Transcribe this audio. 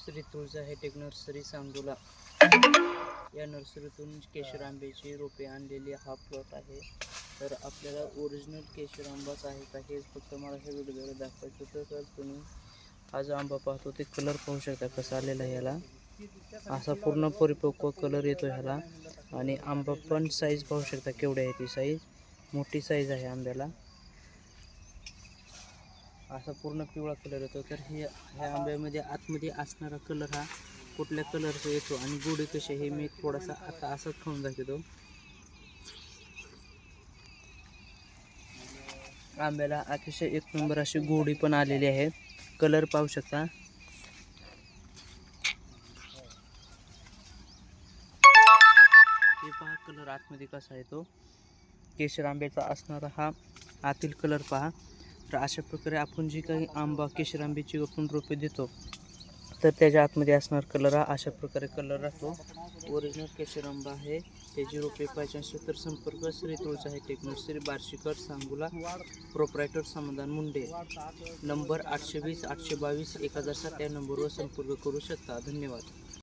Shri Tulja hitech nursery Sangola या नर्सरीतून केशर आंब्याची रोपे आणलेली हा प्लॉट आहे. तर आपल्याला ओरिजिनल केशर आंबाच आहे का हे फक्त मला हे व्हिडिओद्वारे दाखवायचं होतं. तर तुम्ही हा जो आंबा पाहतो ते कलर पाहू शकता कसा आलेला आहे याला असा पूर्ण परिपक्व कलर येतो ह्याला. आणि आंबा पण साईज पाहू शकता केवढी आहे ती साईज मोठी साईज आहे आंब्याला. असा पूर्ण पिवळा कलर येतो. तर हे ह्या आंब्यामध्ये आतमध्ये असणारा कलर हा कुठल्या कलरचा येतो आणि गोडे कसे हे मी थोडासा आता असंच खाऊन दाखवतो. आंब्याला अतिशय एक नंबर अशी गोडी पण आलेली आहे. कलर पाहू शकता. हे पहा कलर आतमध्ये कसा येतो. केशर आंब्याचा असणारा हा आतील कलर पहा. तर अशा प्रकारे आपण जी काही आंबा केशर आंब्याची आपण रोपे देतो तर त्याच्या आतमध्ये असणार कलर हा अशा प्रकारे कलर राहतो. ओरिजिनल केशर आंबा आहे. त्याची रोपे पाहिजे असेल तर संपर्क Shri Tulja hitech nursery Barshikar Sangola proprietor Samadhan Munde. Number आठशे वीस आठशे बावीस एक हजार सात या नंबरवर संपर्क करू शकता. धन्यवाद.